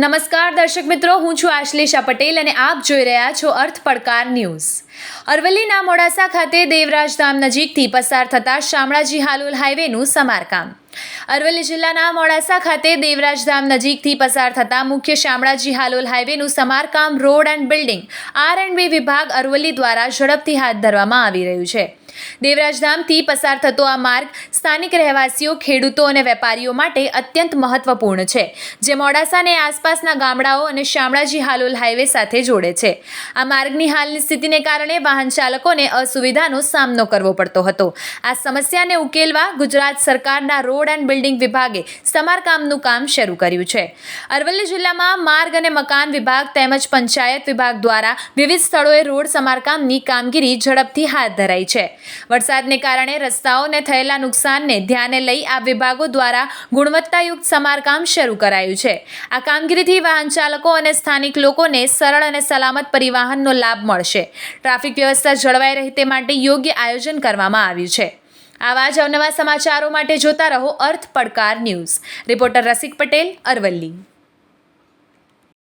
નમસ્કાર દર્શક મિત્રો, હું છું આશ્લેષા પટેલ અને આપ જોઈ રહ્યા છો અર્થ પડકાર ન્યૂઝ. અરવલ્લીના મોડાસા ખાતે દેવરાજ ધામ નજીકથી પસાર થતા શામળાજી હાલોલ હાઈવેનું સમારકામ. અરવલ્લી જિલ્લાના મોડાસા ખાતે દેવરાજધામ નજીકથી પસાર થતા મુખ્ય શામળાજી હાલોલ હાઈવેનું સમારકામ, road and building, R and B વિભાગ અરવલ્લી દ્વારા ઝડપથી હાથ ધરવામાં આવી રહ્યું છે. દેવરાજધામથી પસાર થતો આ માર્ગ સ્થાનિક રહેવાસીઓ, ખેડૂતો અને વેપારીઓ માટે અત્યંત મહત્વપૂર્ણ છે, જે મોડાસાને આસપાસના ગામડાઓ અને શામળાજી હાલોલ હાઈવે સાથે જોડે છે. આ માર્ગની હાલની સ્થિતિને કારણે વાહન ચાલકોને અસુવિધાનો સામનો કરવો પડતો હતો. આ સમસ્યાને ઉકેલવા ગુજરાત સરકારના રોડ એન્ડ બિલ્ડિંગ વિભાગે સમારકામનું કામ શરૂ કર્યું છે. અરવલ્લી જિલ્લામાં માર્ગ અને મકાન વિભાગ તેમજ પંચાયત વિભાગ દ્વારા વિવિધ સ્થળોએ રોડ સમારકામની કામગીરી ઝડપથી હાથ ધરાઈ છે. વરસાદને કારણે રસ્તાઓને થયેલા નુકસાનને ધ્યાને લઈ આ વિભાગો દ્વારા ગુણવત્તાયુક્ત સમારકામ શરૂ કરાયું છે. આ કામગીરીથી વાહન ચાલકો અને સ્થાનિક લોકોને સરળ અને સલામત પરિવહનનો લાભ મળશે. ટ્રાફિક વ્યવસ્થા જળવાઈ રહે તે માટે યોગ્ય આયોજન કરવામાં આવ્યું છે. આવા જ અવનવા સમાચારો માટે જોતા રહો અર્થ પડકાર ન્યૂઝ. રિપોર્ટર રસિક પટેલ અરવલ્લી.